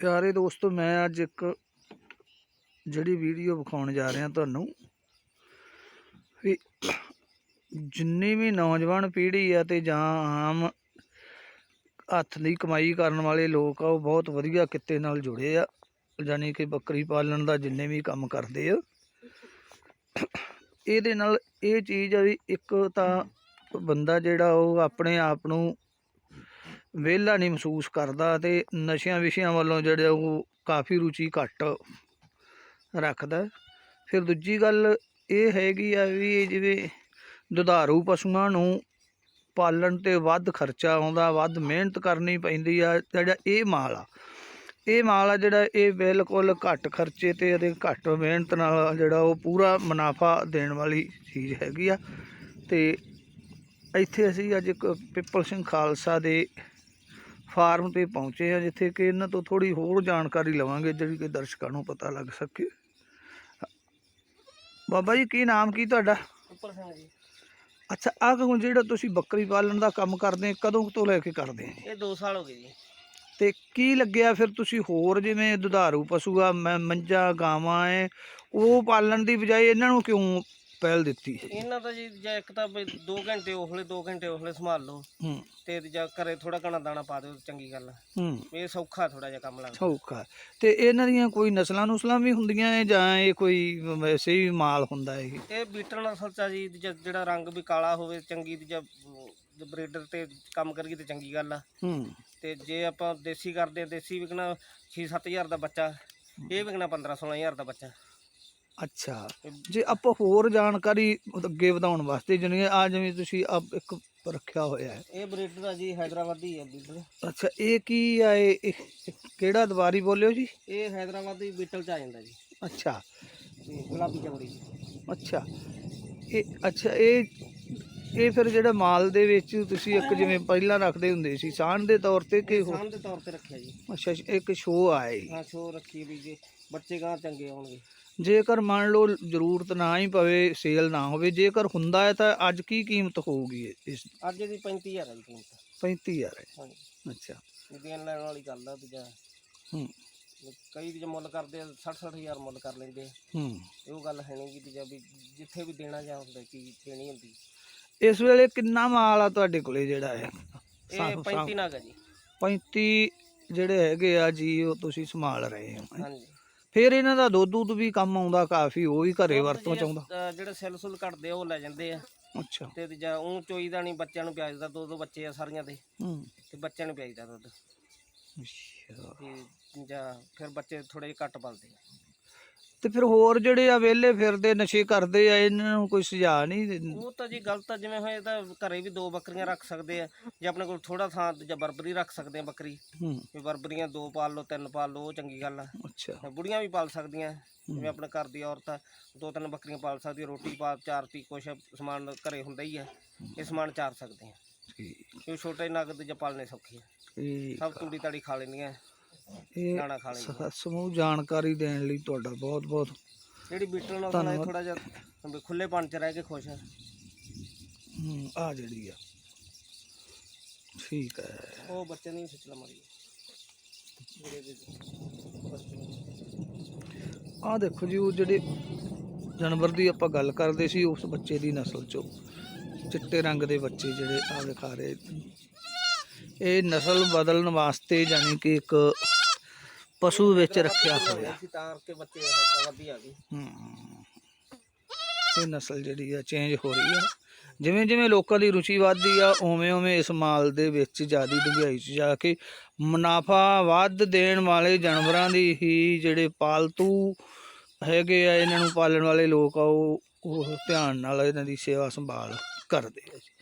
ਪਿਆਰੇ ਦੋਸਤੋ, ਮੈਂ ਅੱਜ ਇੱਕ ਜਿਹੜੀ ਵੀਡੀਓ ਵਿਖਾਉਣ ਜਾ ਰਿਹਾ ਤੁਹਾਨੂੰ ਵੀ ਜਿੰਨੀ ਵੀ ਨੌਜਵਾਨ ਪੀੜ੍ਹੀ ਆ ਤੇ ਜਾਂ ਆਮ ਹੱਥ ਦੀ ਕਮਾਈ ਕਰਨ ਵਾਲੇ ਲੋਕ ਆ, ਉਹ ਬਹੁਤ ਵਧੀਆ ਕਿੱਤੇ ਨਾਲ ਜੁੜੇ ਆ, ਯਾਨੀ ਕਿ ਬੱਕਰੀ ਪਾਲਣ ਦਾ ਜਿੰਨੇ ਵੀ ਕੰਮ ਕਰਦੇ ਆ। ਇਹਦੇ ਨਾਲ ਇਹ ਚੀਜ਼ ਆ ਵੀ ਇੱਕ ਤਾਂ ਬੰਦਾ ਜਿਹੜਾ ਉਹ ਆਪਣੇ ਆਪ ਨੂੰ ਵਿਹਲਾ ਨਹੀਂ ਮਹਿਸੂਸ ਕਰਦਾ ਤੇ ਨਸ਼ਿਆਂ ਵਿਸ਼ਿਆਂ ਵੱਲੋਂ ਜਿਹੜਾ ਉਹ ਕਾਫੀ ਰੁਚੀ ਘੱਟ ਰੱਖਦਾ। ਫਿਰ ਦੂਜੀ ਗੱਲ ਇਹ ਹੈਗੀ ਆ ਵੀ ਇਹ ਜਿਵੇਂ ਦੁਧਾਰੂ ਪਸ਼ੂਆਂ ਨੂੰ ਪਾਲਣ ਤੇ ਵੱਧ ਖਰਚਾ ਆਉਂਦਾ, ਵੱਧ ਮਿਹਨਤ ਕਰਨੀ ਪੈਂਦੀ ਆ, ਜਿਹੜਾ ਇਹ ਮਾਲ ਆ। ਇਹ ਮਾਲ ਆ ਜਿਹੜਾ ਇਹ ਬਿਲਕੁਲ ਘੱਟ ਖਰਚੇ ਤੇ ਅਤੇ ਘੱਟ ਮਿਹਨਤ ਨਾਲ ਜਿਹੜਾ ਉਹ ਪੂਰਾ ਮੁਨਾਫਾ ਦੇਣ ਵਾਲੀ ਚੀਜ਼ ਹੈਗੀ ਆ। ਤੇ ਇੱਥੇ ਅਸੀਂ ਅੱਜ ਇੱਕ ਪਿੱਪਲ ਸਿੰਘ ਖਾਲਸਾ ਦੇ ਫਾਰਮ ਤੇ ਪਹੁੰਚੇ ਆ ਜਿੱਥੇ ਕਿ ਇਹਨਾਂ ਤੋਂ ਥੋੜੀ ਹੋਰ ਜਾਣਕਾਰੀ ਲਵਾਂਗੇ ਜਿਹੜੀ ਕਿ ਦਰਸ਼ਕਾਂ ਨੂੰ ਪਤਾ ਲੱਗ ਸਕੇ। ਬਾਬਾ ਜੀ ਕੀ ਨਾਮ ਕੀ ਤੁਹਾਡਾ? ਉੱਪਰ ਸਿੰਘ ਜੀ। ਅੱਛਾ ਆਹ ਹੁਣ ਜਿਹੜਾ ਤੁਸੀਂ ਬੱਕਰੀ ਪਾਲਣ ਦਾ ਕੰਮ ਕਰਦੇ ਕਦੋਂ ਤੋਂ ਲੈ ਕੇ ਕਰਦੇ ਆ? ਇਹ 2 ਸਾਲ ਹੋ ਗਏ ਜੀ। ਤੇ ਕੀ ਲੱਗਿਆ ਫਿਰ ਤੁਸੀਂ ਹੋਰ ਜਿਵੇਂ ਦੁਧਾਰੂ ਪਸ਼ੂ ਆ ਮੱਝਾਂ ਗਾਵਾਂ ਐ ਉਹ ਪਾਲਣ ਦੀ ਬਜਾਏ ਇਹਨਾਂ ਨੂੰ ਕਿਉਂ ਪਹਿਲ ਦਿੱਤੀ। ਹੈ ਇਹਨਾਂ ਦਾ ਜੀ ਜਾਂ ਇੱਕ ਤਾਂ 2 ਘੰਟੇ ਉਹਲੇ 2 ਘੰਟੇ ਉਹਲੇ ਸੰਭਾਲ ਲਓ। ਹੂੰ। ਤੇ ਜਾਂ ਘਰੇ ਥੋੜਾ ਘਣਾ ਦਾਣਾ ਪਾ ਦਿਓ ਚੰਗੀ ਗੱਲ ਆ। ਹੂੰ। ਇਹ ਸੌਖਾ ਥੋੜਾ ਜਿਹਾ ਕੰਮ ਲੱਗਦਾ। ਸੌਖਾ। ਤੇ ਇਹਨਾਂ ਦੀਆਂ ਕੋਈ ਨਸਲਾਂ ਨੁਸਲਾਂ ਵੀ ਹੁੰਦੀਆਂ ਐ ਜਾਂ ਇਹ ਕੋਈ ਵੈਸੇ ਹੀ ਮਾਲ ਹੁੰਦਾ ਹੈ ਇਹ? ਇਹ ਬੀਟਲ ਨਸਲ ਚ ਜੀ ਜਾਂ ਜਿਹੜਾ ਰੰਗ ਵੀ ਕਾਲਾ ਹੋਵੇ ਚੰਗੀ ਜਾਂ ਬਰੀਡਰ ਤੇ ਕੰਮ ਕਰੀਏ ਤੇ ਚੰਗੀ ਗੱਲ ਆ। ਹੂੰ। ਤੇ ਜੇ ਆਪਾਂ ਦੇਸੀ ਕਰਦੇ ਆ ਦੇਸੀ ਵਿਕਣਾ 6-7000 ਦਾ ਬੱਚਾ ਇਹ ਵਿਕਣਾ 15-16000 ਦਾ ਬੱਚਾ। ਅੱਛਾ। ਜੇ ਆਪਾਂ ਹੋਰ ਜਾਣਕਾਰੀ ਅੱਗੇ ਵਧਾਉਣ ਵਾਸਤੇ ਜਣੀ ਆ ਜਿਵੇਂ ਤੁਸੀਂ ਆ ਇੱਕ ਰੱਖਿਆ ਹੋਇਆ ਹੈ। ਇਹ ਬਰੀਡਰ ਆ ਜੀ ਹੈਦਰਾਬਾਦੀ ਹੈ ਬਰੀਡਰ ਅੱਛਾ ਇਹ ਕੀ ਆ ਇਹ? ਕਿਹੜਾ ਦੁਬਾਰੀ ਬੋਲਿਓ ਜੀ? ਇਹ ਹੈਦਰਾਬਾਦੀ ਬੀਟਲ ਚ ਆ ਜਾਂਦਾ ਜੀ। ਅੱਛਾ। ਗੁਲਾਬੀ ਚਮੜੀ। ਅੱਛਾ। ਇਹ ਅੱਛਾ ਇਹ ਇਹ ਫਿਰ ਜਿਹੜਾ ਮਾਲ ਦੇ ਵਿੱਚ ਤੁਸੀਂ ਇੱਕ ਜਿਵੇਂ ਪਹਿਲਾਂ ਰੱਖਦੇ ਹੁੰਦੇ ਸੀ ਸਾਣ ਦੇ ਤੌਰ ਤੇ ਕਿ ਹੋ- ਸਾਨ ਦੇ ਤੌਰ ਤੇ ਰੱਖਿਆ ਜੀ। ਅੱਛਾ ਇੱਕ ਸ਼ੋਅ ਆਏ। ਹਾਂ ਸ਼ੋ ਰੱਖੀ ਵੀ ਜੇ ਬੱਚੇ ਗਾਂ ਚੰਗੇ ਆਉਣਗੇ। ਜੇਕਰ ਮੰਨ ਲਓ ਜ਼ਰੂਰਤ ਨਾ ਹੀ ਪਵੇ ਸੇਲ ਨਾ ਹੋਵੇ ਜੇਕਰ ਹੁੰਦਾ ਹੈ ਤਾਂ ਅੱਜ ਕੀ ਕੀਮਤ ਹੋਊਗੀ ਇਸ ਅੱਜ ਦੀ 35000 ਹੈ ਜੀ ਕੀਮਤ। 35000 ਹੈ। ਹਾਂਜੀ। ਅੱਛਾ। ਇਹ ਦੇਣ ਲੈਣ ਵਾਲੀ ਗੱਲ ਆ ਦੂਜਾ ਹੂੰ। ਕਈ ਦੀ ਮੁੱਲ ਕਰਦੇ ਆ 60 60000 ਮੁੱਲ ਕਰ ਲੈਂਦੇ ਆ। ਹੂੰ। ਇਹ ਉਹ ਗੱਲ ਹੈ ਨਹੀਂ ਕਿ ਦੂਜਾ ਵੀ ਜਿੱਥੇ ਵੀ ਦੇਣਾ ਜਾਂ ਹੁੰਦਾ ਚੀਜ਼ ਦੇਣੀ ਹੁੰਦੀ। ਇਸ ਵੇਲੇ ਕਿੰਨਾ ਮਾਲ ਆ ਤੁਹਾਡੇ ਕੋਲੇ ਜਿਹੜਾ ਹੈ ਇਹ 35 ਨਗ ਆ ਜੀ। 35 ਜਿਹੜੇ ਹੈਗੇ ਆ ਜੀ ਉਹ ਤੁਸੀਂ ਸੰਭਾਲ ਰਹੇ ਹੋ ਹਾਂਜੀ। ਫਿਰ ਇਹਨਾਂ ਦਾ ਦੁੱਧ ਦੁੱਧ ਵੀ ਕੰਮ ਆਉਂਦਾ ਕਾਫੀ ਉਹ ਵੀ ਘਰੇ ਵਰਤੋਂ ਚ ਆਉਂਦਾ? ਜਿਹੜੇ ਸੈੱਲ ਸੁੱਲ ਕੱਟਦੇ ਉਹ ਲੈ ਜਾਂਦੇ ਆ। ਅੱਛਾ। ਤੇ ਦੂਜਾ ਉਹ ਚੋਈ ਦਾ ਨਹੀਂ ਬੱਚਿਆਂ ਨੂੰ ਪਿਆਜਦਾ ਦੋ ਦੋ ਬੱਚੇ ਆ ਸਾਰੀਆਂ ਦੇ। ਹੂੰ। ਤੇ ਬੱਚਿਆਂ ਨੂੰ ਪਿਆਜਦਾ ਦੁੱਧ। ਅੱਛਾ। ਜਾਂ ਫਿਰ ਬੱਚੇ ਥੋੜੇ ਜਿਹਾ ਘੱਟ ਪਲਦੇ ਆ। ਤੇ ਫਿਰ ਹੋਰ ਜਿਹੜੇ ਆ ਵਿਹਲੇ ਫਿਰਦੇ ਨਸ਼ੇ ਕਰਦੇ ਆ ਇਹਨਾਂ ਨੂੰ ਕੋਈ ਸੁਝਾਅ ਨਹੀਂ ਉਹ ਤਾਂ ਜੀ ਗਲਤ ਆ ਜਿਵੇਂ ਹੋਏ ਤਾਂ ਘਰੇ ਵੀ ਦੋ ਬੱਕਰੀਆਂ ਰੱਖ ਸਕਦੇ ਆ ਜੇ ਆਪਣੇ ਕੋਲ ਥੋੜਾ ਥਾਂ ਤੇ ਜਾਂ ਬਰਬਰੀ ਰੱਖ ਸਕਦੇ ਆ ਬੱਕਰੀ। ਹੂੰ। ਵੀ ਬਰਬਰੀਆਂ ਦੋ ਪਾਲ ਲਓ ਤਿੰਨ ਪਾਲ ਲਓ ਉਹ ਚੰਗੀ ਗੱਲ ਆ। ਅੱਛਾ। ਤੇ ਬੁੜੀਆਂ ਵੀ ਪਾਲ ਸਕਦੀਆਂ ਜਿਵੇਂ ਆਪਣੇ ਘਰ ਦੀ ਔਰਤ ਆ ਦੋ ਤਿੰਨ ਬੱਕਰੀਆਂ ਪਾਲ ਸਕਦੀ ਆ, ਰੋਟੀ ਪਾ ਚਾਰ ਤੀ ਕੁਛ ਸਮਾਨ ਘਰੇ ਹੁੰਦਾ ਹੀ ਆ ਇਹ ਸਮਾਨ ਚਾਰ ਸਕਦੇ ਆ। ਠੀਕ। ਛੋਟੇ ਨਗ ਤੇ ਜਾਂ ਪਾਲਣੇ ਸੌਖੇ ਆ। ਠੀਕ ਸਭ ਤੂੜੀ ਤਾੜੀ ਖਾ ਲੈਂਦੀਆਂ। ਇਹ ਸ- ਸਮੂਹ ਜਾਣਕਾਰੀ ਦੇਣ ਲਈ ਤੁਹਾਡਾ ਬਹੁਤ ਬਹੁਤ ਜਿਹੜੀ ਬੀਟਲ ਨਾਲ ਧੰਨਵਾਦ। ਥੋੜਾ ਜਿਹਾ ਖੁੱਲੇ ਪਣ ਚ ਰਹਿ ਕੇ ਖੁਸ਼ ਹੂੰ ਆ ਜਿਹੜੀ ਆ। ਠੀਕ ਹੈ। ਉਹ ਬੱਚੇ ਨਹੀਂ ਜਿਹੜੇ ਦੇ ਆ ਦੇਖੋ ਜੀ ਉਹ ਜਿਹੜੇ ਜਾਨਵਰ ਦੀ ਆਪਾਂ ਗੱਲ ਕਰਦੇ ਸੀ ਉਸ ਬੱਚੇ ਦੀ ਨਸਲ ਚੋਂ। ਚਿੱਟੇ ਰੰਗ ਦੇ ਬੱਚੇ ਜਿਹੜੇ ਆ ਦਿਖਾ ਰਹੇ। ਇਹ ਨਸਲ ਬਦਲਣ ਵਾਸਤੇ ਜਾਨੀ ਕਿ ਇੱਕ ਪਸ਼ੂ ਵਿੱਚ ਰੱਖਿਆ ਹੋਇਆ। ਤਾਰ ਕੇ ਬੱਚੇ ਹੈਦਰਾਬਾਦੀ ਆ ਗਏ। ਹਮ। ਇਹ ਨਸਲ ਜਿਹੜੀ ਆ ਚੇਂਜ ਹੋ ਰਹੀ ਆ। ਜਿਵੇਂ ਜਿਵੇਂ ਲੋਕਾਂ ਦੀ ਰੁਚੀ ਵੱਧਦੀ ਆ ਉਵੇਂ ਉਵੇਂ ਇਸ ਮਾਲ ਦੇ ਵਿੱਚ ਜ਼ਿਆਦਾ ਡੂੰਘਾਈ 'ਚ ਜਾ ਕੇ ਮੁਨਾਫਾ ਵੱਧ ਦੇਣ ਵਾਲੇ ਜਾਨਵਰਾਂ ਦੀ ਹੀ ਜਿਹੜੇ ਪਾਲਤੂ ਹੈਗੇ ਆ ਇਹਨਾਂ ਨੂੰ ਪਾਲਣ ਵਾਲੇ ਲੋਕ ਆ ਉਹ ਉਹ ਧਿਆਨ ਨਾਲ ਇਹਨਾਂ ਦੀ ਸੇਵਾ ਸੰਭਾਲ ਕਰਦੇ ਆ ਜੀ।